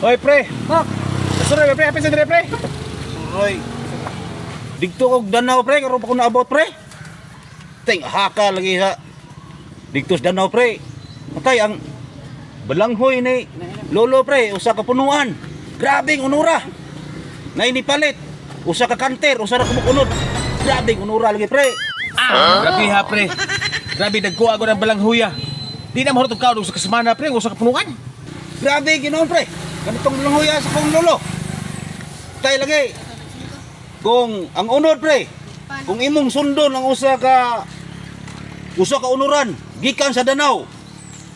Oy, pre. Bak, Suroy, pre. Hapin sa dire, pre. Roy. Dito kog danaw pre, karon pa ko naabot pre. Ting haka lagi sa Dito sa danaw pre. Patay ang balanghoy ni lolo pre, usa ka punuan. Grabe ang unura. Na inipalit. Usa ka kanter, usa ra kumukunod. Grabe ang unura lagi pre. Grabe ha, pre. Grabe, nagkuha ako ng balanghuya. Di na mahurot ka sa kasamana, pre. Usa ka punukan. Grabe ginoon pre. Ganitong balanghoy sa kong lolo. Tay lagi. Kung ang unod pre, kung imong sundon ang usa ka usa ka unuran gikan sa danaw.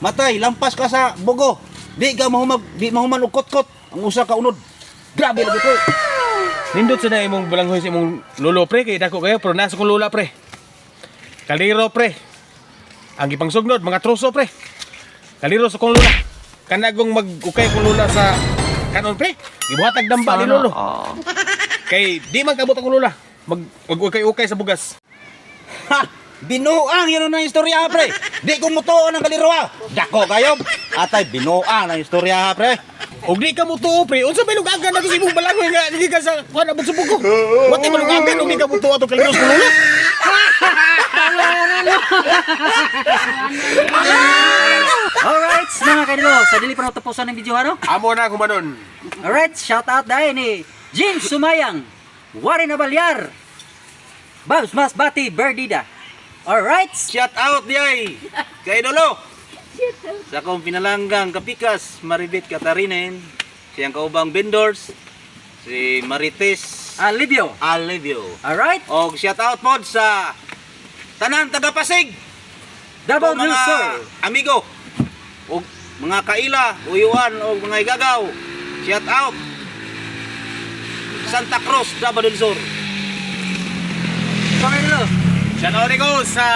Matay, lampas ka sa bugo. Di ka mahumag, di mahuman og kot-kot ang usa ka unod. Grabe lagi pre. Nindot sa na imong balanghoy sa imong lolo, pre. Kaya dako kayo, pero nasa kong lula, pre. Kaliro, pre. Ang ipang sugnod, mga troso, pre. Kaliro sa kong lula. Kanagong mag-ukay kong lula sa kanon, pre. Gibuhatag damba ni lolo. Kay di man kabot ang lula. Mag mag-ukay-ukay sa bugas. Ha! Binuang yun ang istorya pre. Di ko mutuo ng kalirwa. Dako kayo. Atay binuang ang istorya pre. Og di ka mo tuo, pre. Unsa may lugagan na sa imong balanghoy nga di ka sa kuan abot sa bugo. Wati mo lugagan og di ka mo tuo ato kaliro sa lula. alright, mga kanilo, sa dili pa natapusan ng video ano? Amo na kumanon. Alright, shout out dahil ni James Sumayang, Warren Abalyar, Babs Masbati Berdida. Alright, Shout out diay. Kay Dolo. Sa akong pinalanggang kapikas, Maribit Katarinen, siyang kaubang vendors, si Marites Alivio. Alivio. Alright, Og shout out pod sa tanan taga Pasig. double o mga rooster. amigo. Og mga kaila, uyuan o mga igagaw. Shout out. Santa Cruz. Mga kanilo, Shout out ko sa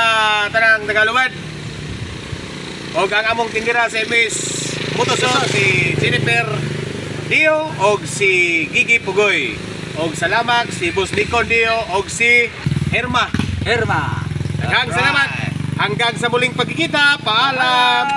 tanang Tagalumad. Og ang among tingira sa MS Motosor si Jennifer Dio og si Gigi Pugoy. Og salamat si Boss Nikon Dio og si Herma. Herma. Daghang salamat. Hanggang sa muling pagkikita. Paalam.